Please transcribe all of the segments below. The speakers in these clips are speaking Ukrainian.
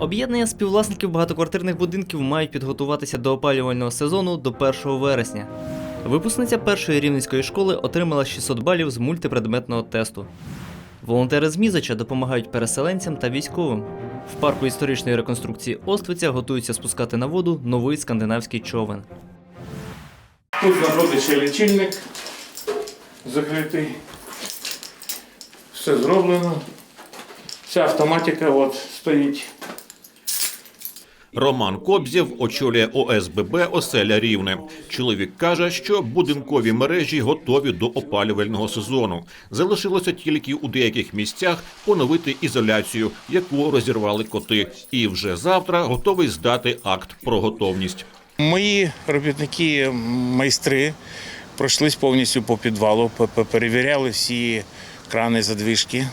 Об'єднання співвласників багатоквартирних будинків мають підготуватися до опалювального сезону до 1 вересня. Випускниця першої рівненської школи отримала 600 балів з мультипредметного тесту. Волонтери з Мізача допомагають переселенцям та військовим. В парку історичної реконструкції Оствиця готуються спускати на воду новий скандинавський човен. Тут знаходиться лічильник закритий. Все зроблено. Вся автоматика от стоїть. Роман Кобзєв очолює ОСББ Оселя Рівне. Чоловік каже, що будинкові мережі готові до опалювального сезону. Залишилося тільки у деяких місцях поновити ізоляцію, яку розірвали коти. І вже завтра готовий здати акт про готовність. Мої робітники, майстри, пройшлись повністю по підвалу, пе- пе- перевіряли всі крани, задвижки.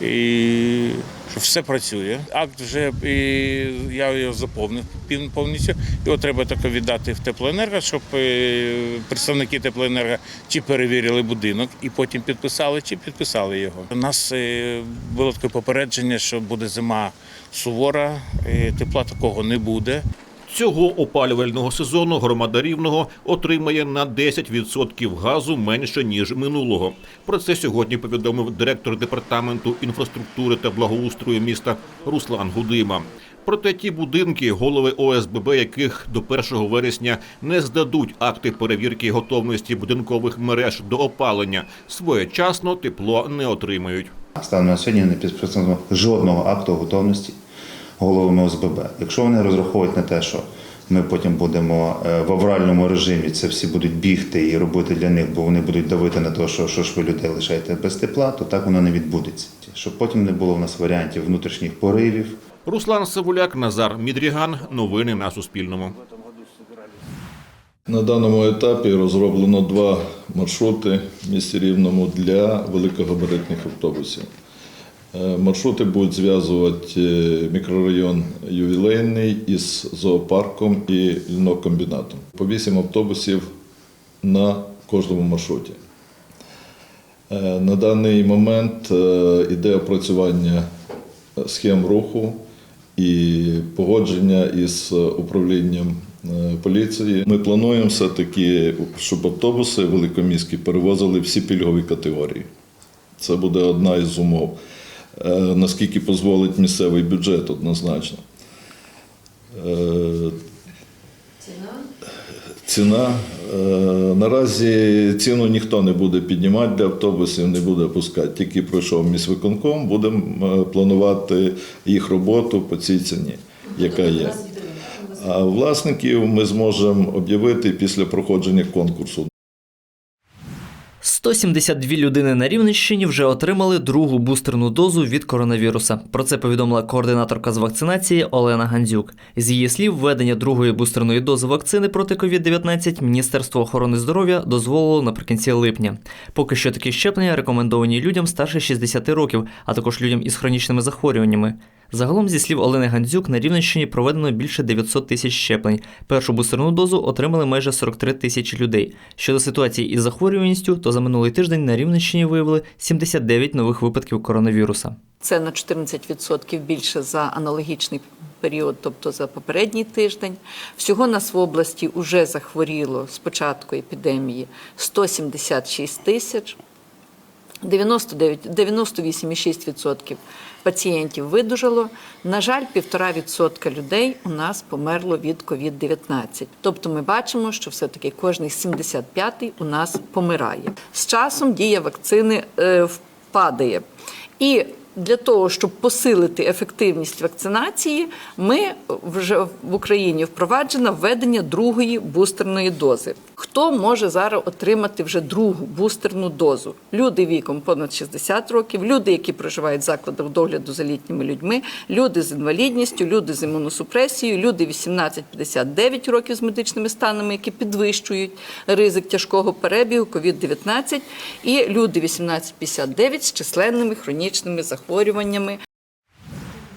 І що все працює. Акт вже і я його заповнив повністю. Його треба тільки віддати в теплоенерго, щоб е, представники теплоенерго чи перевірили будинок і потім підписали, чи підписали його. У нас е, було таке попередження, що буде зима сувора, е, тепла такого не буде. Цього опалювального сезону громада Рівного отримає на 10% газу менше ніж минулого. Про це сьогодні повідомив директор департаменту інфраструктури та благоустрою міста Руслан Гудима. Проте ті будинки, голови ОСББ, яких до 1 вересня не здадуть акти перевірки готовності будинкових мереж до опалення, своєчасно тепло не отримають. Станом на сьогодні не підписано жодного акту готовності головами ОСББ. Якщо вони розраховують на те, що ми потім будемо е, в авральному режимі це всі будуть бігти і робити для них, бо вони будуть давити на те, що, що ж ви людей лишаєте без тепла, то так воно не відбудеться. Щоб потім не було в нас варіантів внутрішніх поривів, Руслан Савуляк, Назар Мідріган. Новини на Суспільному. На даному етапі розроблено два маршрути в місті Рівному для великогабаритних автобусів. Е, Маршрути будуть зв'язувати е, мікрорайон Ювілейний із зоопарком і льнокомбінатом. По вісім автобусів на кожному маршруті. Е, На даний момент іде опрацювання схем руху і погодження із управлінням поліції. Ми плануємо все-таки, щоб автобуси великоміські перевозили всі пільгові категорії. Це буде одна із умов, наскільки дозволить місцевий бюджет однозначно. Е, Ціна. Е, Наразі ціну ніхто не буде піднімати для автобусів, не буде пускати. Тільки пройшов міськвиконком, будемо е, планувати їх роботу по цій ціні, яка є. А власників ми зможемо об'явити після проходження конкурсу. 172 людини на Рівненщині вже отримали другу бустерну дозу від коронавіруса. Про це повідомила координаторка з вакцинації Олена Гандзюк. З її слів, введення другої бустерної дози вакцини проти COVID-19 Міністерство охорони здоров'я дозволило наприкінці липня. Поки що такі щеплення рекомендовані людям старше 60 років, а також людям із хронічними захворюваннями. Загалом, зі слів Олени Гандзюк, на Рівненщині проведено більше 900 тисяч щеплень. Першу бустерну дозу отримали майже 43 тисячі людей. Щодо ситуації із захворюваністю, то за минулий тиждень на Рівненщині виявили 79 нових випадків коронавіруса. Це на 14% більше за аналогічний період, тобто за попередній тиждень. Всього нас в області вже захворіло з початку епідемії 176 тисяч. 99 98,6% пацієнтів видужало. На жаль, 1,5% людей у нас померло від COVID-19. Тобто ми бачимо, що все-таки кожний 75-й у нас помирає. З часом дія вакцини е, впадає. І для того, щоб посилити ефективність вакцинації, ми вже в Україні впроваджено введення другої бустерної дози. Хто може зараз отримати вже другу бустерну дозу? Люди віком понад 60 років, люди, які проживають в закладах догляду за літніми людьми, люди з інвалідністю, люди з імуносупресією, люди 18-59 років з медичними станами, які підвищують ризик тяжкого перебігу COVID-19, і люди 18-59 з численними хронічними захворюваннями захворюваннями.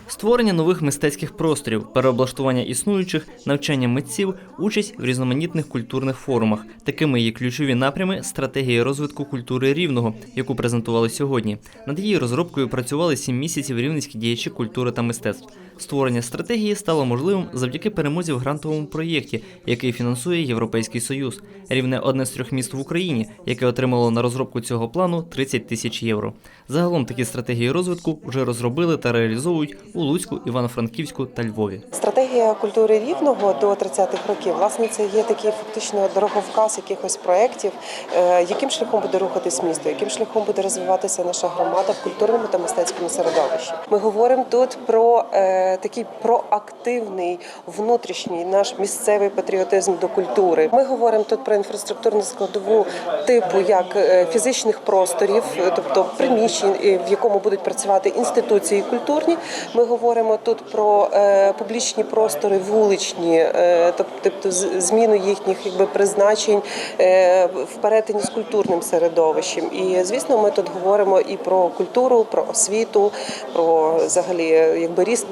Створення нових мистецьких просторів, переоблаштування існуючих, навчання митців, участь в різноманітних культурних форумах. Такими є ключові напрями стратегії розвитку культури рівного, яку презентували сьогодні. Над її розробкою працювали сім місяців рівненські діячі культури та мистецтв. Створення стратегії стало можливим завдяки перемозі в грантовому проєкті, який фінансує Європейський Союз. Рівне одне з трьох міст в Україні, яке отримало на розробку цього плану 30 тисяч євро. Загалом такі стратегії розвитку вже розробили та реалізовують у Луцьку, Івано-Франківську та Львові. Стратегія культури рівного до 30-х років, власне, це є такий фактично дороговказ якихось проєктів, е, яким шляхом буде рухатись місто, яким шляхом буде розвиватися наша громада в культурному та мистецькому середовищі. Ми говоримо тут про е, такий проактивний внутрішній наш місцевий патріотизм до культури. Ми говоримо тут про інфраструктурну складову типу як е, фізичних просторів, тобто приміщень, в якому будуть працювати інституції культурні. Ми говоримо тут про е, публічні простори, вуличні, е, тобто зміну їхніх якби призначень е, в перетині з культурним середовищем. І звісно, ми тут говоримо і про культуру, про освіту, про взагалі якби ріст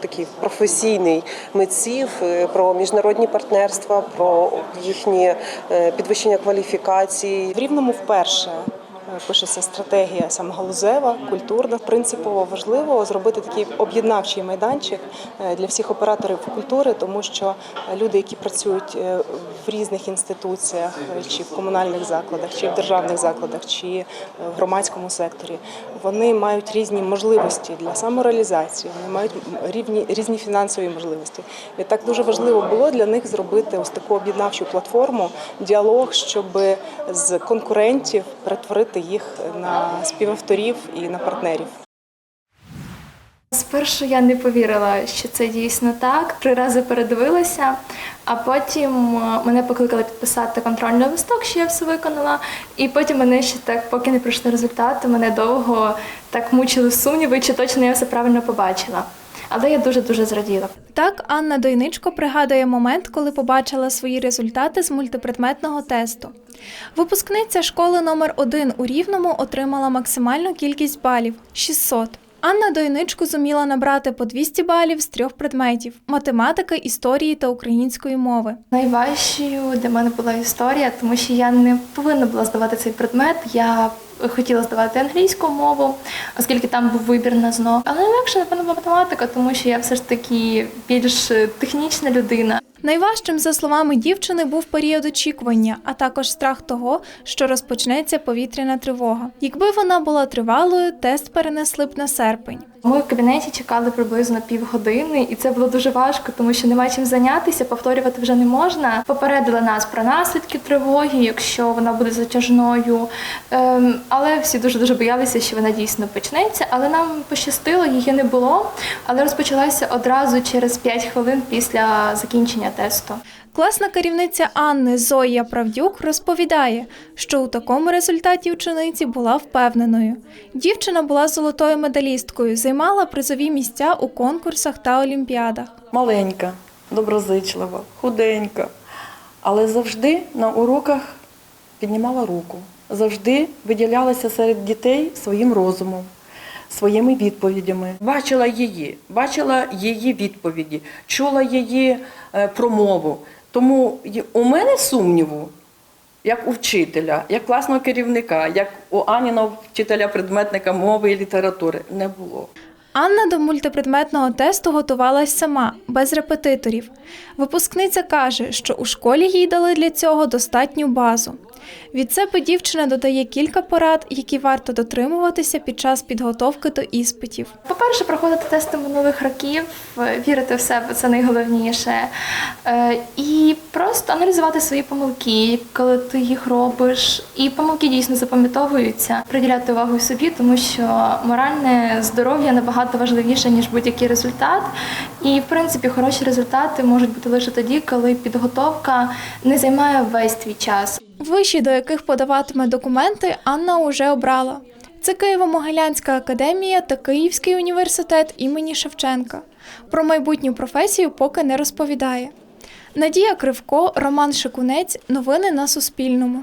такий професійний митців, про міжнародні партнерства, про їхні підвищення кваліфікації. В Рівному вперше пишеться стратегія саме галузева, культурна. Принципово важливо зробити такий об'єднавчий майданчик е, для всіх операторів культури, тому що е, люди, які працюють е, в різних інституціях, е, чи в комунальних закладах, чи в державних закладах, чи е, в громадському секторі, вони мають різні можливості для самореалізації, вони мають рівні різні фінансові можливості. І так дуже важливо було для них зробити ось таку об'єднавчу платформу, діалог, щоб з конкурентів перетворити їх на співавторів і на партнерів. Спершу я не повірила, що це дійсно так. Три рази передивилася, а потім е, мене покликали підписати контрольний листок, що я все виконала. І потім мене ще так, поки не прийшли результати, мене довго так мучили сумніви, чи точно я все правильно побачила. Але я дуже дуже зраділа. Так, Анна Дойничко пригадує момент, коли побачила свої результати з мультипредметного тесту. Випускниця школи номер 1 у Рівному отримала максимальну кількість балів 600. Анна Дойничко зуміла набрати по 200 балів з трьох предметів: математики, історії та української мови. Найважчою для мене була історія, тому що я не повинна була здавати цей предмет. Я хотіла здавати англійську мову, оскільки там був вибір на ЗНО. Але легше, напевно, математика, тому що я все ж таки більш е, технічна людина. Найважчим, за словами дівчини, був період очікування, а також страх того, що розпочнеться повітряна тривога. Якби вона була тривалою, тест перенесли б на серпень. Ми в кабінеті чекали приблизно півгодини, і це було дуже важко, тому що нема чим зайнятися, повторювати вже не можна. Попередили нас про наслідки тривоги, якщо вона буде затяжною. Ем, але всі дуже дуже боялися, що вона дійсно почнеться. Але нам пощастило, її не було. Але розпочалася одразу через 5 хвилин після закінчення тесту. Класна керівниця Анни Зоя Правдюк розповідає, що у такому результаті учениці була впевненою. Дівчина була золотою медалісткою, займала призові місця у конкурсах та олімпіадах. маленька, доброзичлива, худенька, але завжди на уроках піднімала руку, завжди виділялася серед дітей своїм розумом, своїми відповідями. Бачила її, бачила її відповіді, чула її е, промову. Тому у мене сумніву, як у вчителя, як класного керівника, як у Аніна вчителя предметника мови і літератури, не було. Анна до мультипредметного тесту готувалась сама, без репетиторів. Випускниця каже, що у школі їй дали для цього достатню базу. Від себе дівчина додає кілька порад, які варто дотримуватися під час підготовки до іспитів. По-перше, проходити тести минулих років, е, вірити в себе це найголовніше. Е, І просто аналізувати свої помилки, коли ти їх робиш. І помилки дійсно запам'ятовуються. Приділяти увагу собі, тому що моральне здоров'я набагато важливіше, ніж будь-який результат. І, в принципі, хороші результати можуть бути лише тоді, коли підготовка не займає весь твій час. Виші, до яких подаватиме документи, Анна уже обрала. Це Києво-Могилянська академія та Київський університет імені Шевченка. Про майбутню професію поки не розповідає. Надія Кривко, Роман Шикунець. Новини на Суспільному.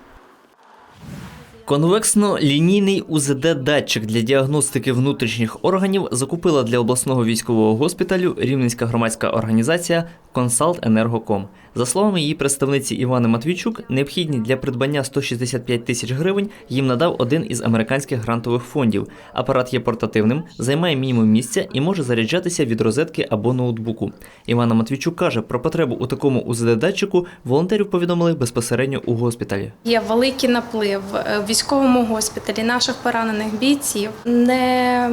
Конвексно-лінійний УЗД-датчик для діагностики внутрішніх органів закупила для обласного військового госпіталю Рівненська громадська організація Консалт Енергоком. За словами її представниці Івани Матвійчук, необхідні для придбання 165 тисяч гривень їм надав один із американських грантових фондів. Апарат є портативним, займає мінімум місця і може заряджатися від розетки або ноутбуку. Івана Матвійчук каже, про потребу у такому УЗД-датчику волонтерів повідомили безпосередньо у госпіталі. Є великий наплив е, в військовому госпіталі наших поранених бійців. Не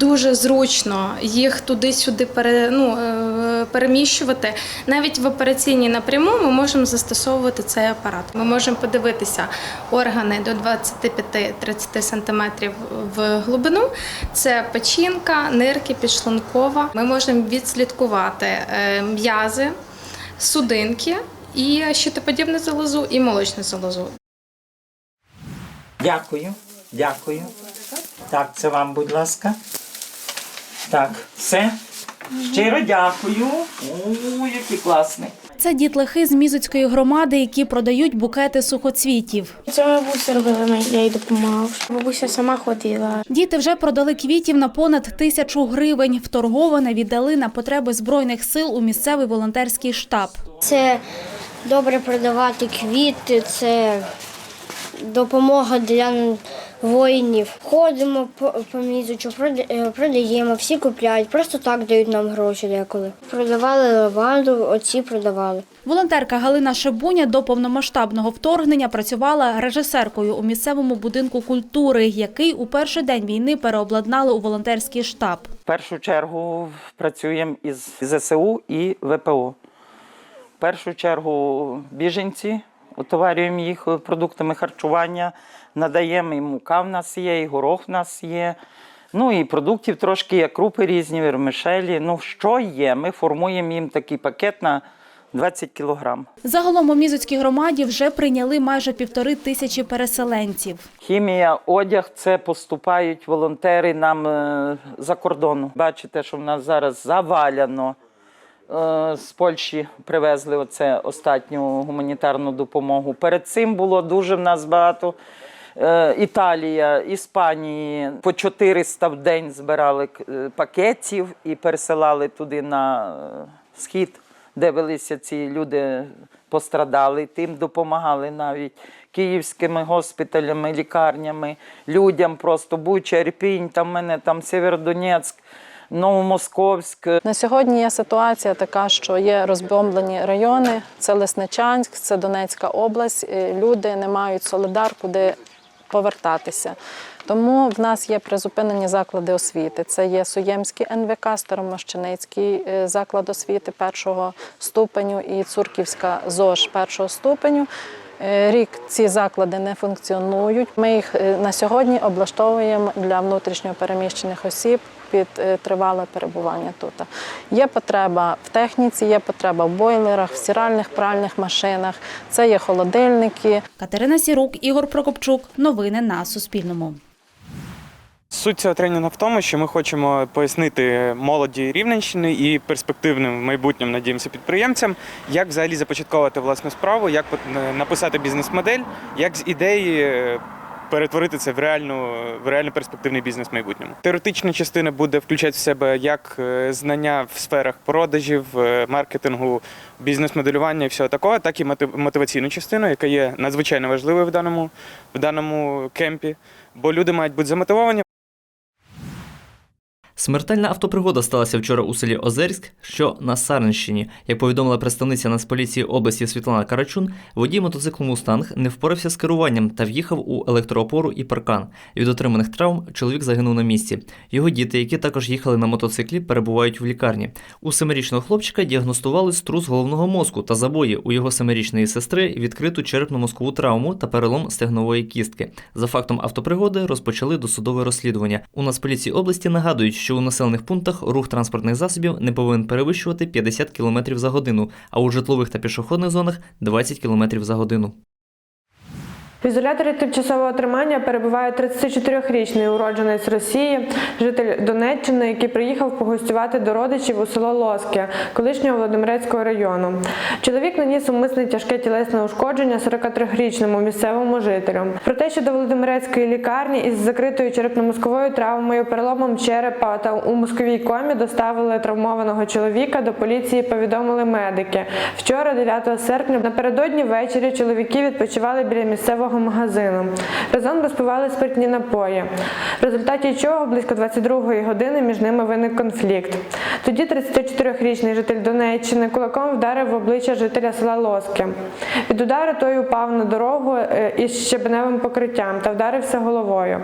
дуже зручно їх туди-сюди пере, ну, е, переміщувати. Навіть в операційній напряму ми можемо застосовувати цей апарат. Ми можемо подивитися органи до 25-30 см в глибину. Це печінка, нирки, підшлункова. Ми можемо відслідкувати е, м'язи, судинки і щитоподібну залозу, і молочну залозу. Дякую, дякую. Так, це вам, будь ласка. Так, все. Щиро дякую. О, який класний. Це дітлахи з Мізоцької громади, які продають букети сухоцвітів. Це бабуся робила, я їй допомагав. Бабуся сама ходила. Діти вже продали квітів на понад тисячу гривень. Вторговане віддали на потреби збройних сил у місцевий волонтерський штаб. Це добре продавати квіти, це допомога для воїнів. Ходимо по, по мізочу, е, продаємо, всі купляють, просто так дають нам гроші деколи. Продавали лаванду, оці продавали. Волонтерка Галина Шибуня до повномасштабного вторгнення працювала режисеркою у місцевому будинку культури, який у перший день війни переобладнали у волонтерський штаб. В першу чергу працюємо із ЗСУ і ВПО. В першу чергу біженці, отоварюємо їх продуктами харчування, надаємо і мука в нас є, і горох в нас є. Ну і продуктів трошки є, крупи різні, вермишелі. Ну, що є? Ми формуємо їм такий пакет на 20 кілограм. Загалом у Мізоцькій громаді вже прийняли майже півтори тисячі переселенців. Хімія, одяг це поступають волонтери нам е, за кордону. Бачите, що в нас зараз заваляно. Е, З Польщі привезли оце останню гуманітарну допомогу. Перед цим було дуже в нас багато. Е, Італія, Іспанії по 400 в день збирали е, пакетів і пересилали туди на схід, де велися ці люди пострадали, тим допомагали навіть київськими госпіталями, лікарнями, людям просто Буча, Ірпінь, там мене там Сєвєродонецьк, Новомосковськ. На сьогодні є ситуація така, що є розбомблені райони. Це Лесничанськ, це Донецька область. Е, Люди не мають солидар, куди повертатися. Тому в нас є призупинені заклади освіти. Це є Суємський НВК, Старомощеницький е, заклад освіти першого ступеню і Цурківська ЗОЖ першого ступеню. Е, Рік ці заклади не функціонують. Ми їх на сьогодні облаштовуємо для внутрішньо переміщених осіб під е, тривале перебування тут. Є потреба в техніці, є потреба в бойлерах, в стиральних пральних машинах, це є холодильники. Катерина Сірук, Ігор Прокопчук. Новини на Суспільному. Суть цього тренінгу в тому, що ми хочемо пояснити молоді Рівненщини і перспективним в майбутньому, надіємося, підприємцям, як взагалі започатковувати власну справу, як е, написати бізнес-модель, як з ідеї е, перетворити це в реальну в реально перспективний бізнес в майбутньому. Теоретична частина буде включати в себе як е, знання в сферах продажів, е, маркетингу, бізнес-моделювання і всього такого, так і мотиваційну частину, яка є надзвичайно важливою в даному, в даному кемпі. Бо люди мають бути замотивовані. Смертельна автопригода сталася вчора у селі Озерськ, що на Сарненщині. Як повідомила представниця Нацполіції області Світлана Карачун, водій мотоциклу Мустанг не впорався з керуванням та в'їхав у електроопору і паркан. Від отриманих травм чоловік загинув на місці. Його діти, які також їхали на мотоциклі, перебувають в лікарні. У семирічного хлопчика діагностували струс головного мозку та забої. У його семирічної сестри відкриту черепно-мозкову травму та перелом стегнової кістки. За фактом автопригоди розпочали досудове розслідування. У Нацполіції області нагадують, що у населених пунктах рух транспортних засобів не повинен перевищувати 50 км за годину, а у житлових та пішохідних зонах 20 км за годину. В ізоляторі тимчасового тримання перебуває 34-річний уродженець Росії, житель Донеччини, який приїхав погостювати до родичів у село Лоске, колишнього Володимирецького району. Чоловік наніс умисне тяжке тілесне ушкодження 43-річному місцевому жителю. Про те, що до Володимирецької лікарні із закритою черепно-мозковою травмою, переломом черепа та у мозковій комі доставили травмованого чоловіка. До поліції повідомили медики. Вчора, 9 серпня, напередодні ввечері чоловіки відпочивали біля місцевого магазину. Разом розпивали спиртні напої, в результаті чого близько 22-ї години між ними виник конфлікт. Тоді 34-річний житель Донеччини кулаком вдарив в обличчя жителя села Лоски. Від удару той упав на дорогу е, із щебеневим покриттям та вдарився головою.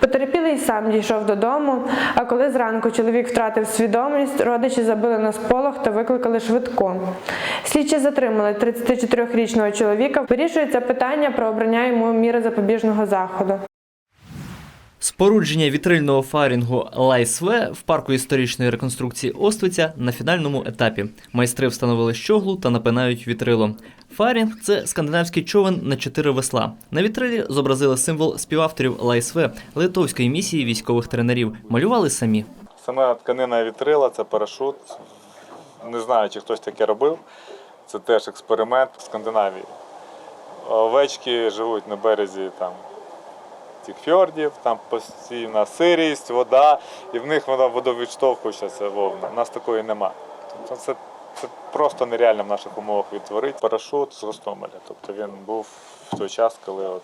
Потерпілий сам дійшов додому, а коли зранку чоловік втратив свідомість, родичі забили на сполох та викликали швидку. Слідчі затримали 34-річного чоловіка. Вирішується питання про обрання йому міри запобіжного заходу. Спорудження вітрильного фарінгу Лайсве в парку історичної реконструкції Оствиця на фінальному етапі. Майстри встановили щоглу та напинають вітрило. Фарінг це скандинавський човен на чотири весла. На вітрилі зобразили символ співавторів Лайсве литовської місії військових тренерів. Малювали самі. Саме тканина вітрила це парашут. Не знаю, чи хтось таке робив. Це теж експеримент в Скандинавії. Овечки живуть на березі там, цих фьордів, там постійна сирість, вода, і в них вона водовідштовхуюча це вовна. У нас такої нема. Тобто це, це просто нереально в наших умовах відтворити. Парашут з Гостомеля. Тобто він був в той час, коли от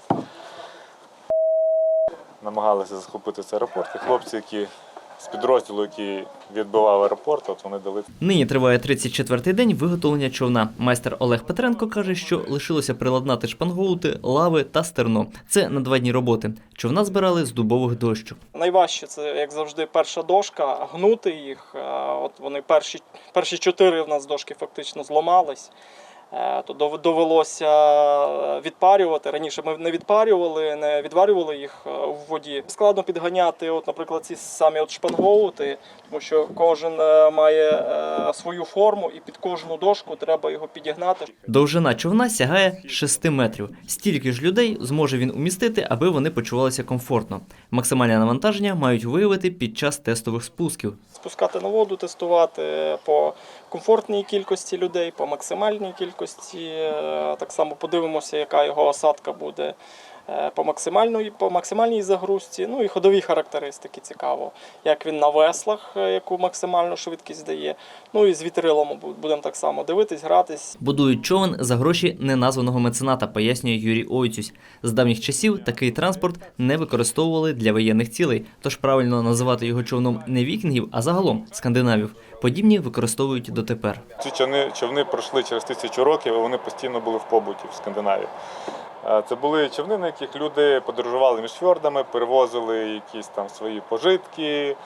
намагалися захопити цей аеропорт. І хлопці, які з підрозділу, який відбивав аеропорт, от вони дали Нині триває 34-й день виготовлення човна. Майстер Олег Петренко каже, що лишилося приладнати шпангоути, лави та стерно. Це на два дні роботи. Човна збирали з дубових дощок. Найважче це, як завжди, перша дошка, гнути їх. От вони перші, перші чотири в нас дошки фактично зламались. Е, То довелося відпарювати. Раніше ми не відпарювали, не відварювали їх е, в воді. Складно підганяти, от, наприклад, ці самі от шпангоути, тому що кожен е, має е, свою форму, і під кожну дошку треба його підігнати. Довжина човна сягає 6 метрів. Стільки ж людей зможе він умістити, аби вони почувалися комфортно. Максимальне навантаження мають виявити під час тестових спусків. спускати на воду, тестувати по комфортній кількості людей, по максимальній кількості. Е, Так само подивимося, яка його осадка буде по максимальній, по максимальній загрузці. Ну і ходові характеристики цікаво, як він на веслах, е, яку максимальну швидкість дає. Ну і з вітрилом бу- будемо так само дивитись, гратись. Будують човен за гроші неназваного мецената, пояснює Юрій Ойцюсь. З давніх часів такий транспорт не використовували для воєнних цілей, тож правильно називати його човном не вікінгів, а загалом скандинавів. Подібні використовують дотепер. Ці човни, човни пройшли через тисячу років, і вони постійно були в побуті в Скандинавії. Е, Це були човни, на яких люди подорожували між фьордами, перевозили якісь там свої пожитки,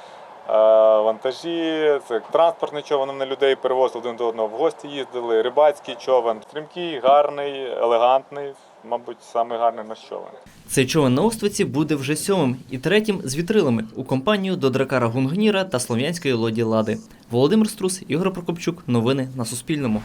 е, вантажі. Це транспортний човен на людей перевозили один до одного в гості їздили, рибацький човен. Стрімкий, гарний, елегантний, мабуть, самий гарний наш човен. Цей човен на Оствиці буде вже сьомим і третім з вітрилами у компанію до дракара Гунгніра та слов'янської лоді Лади. Володимир Струс, Ігор Прокопчук. Новини на Суспільному.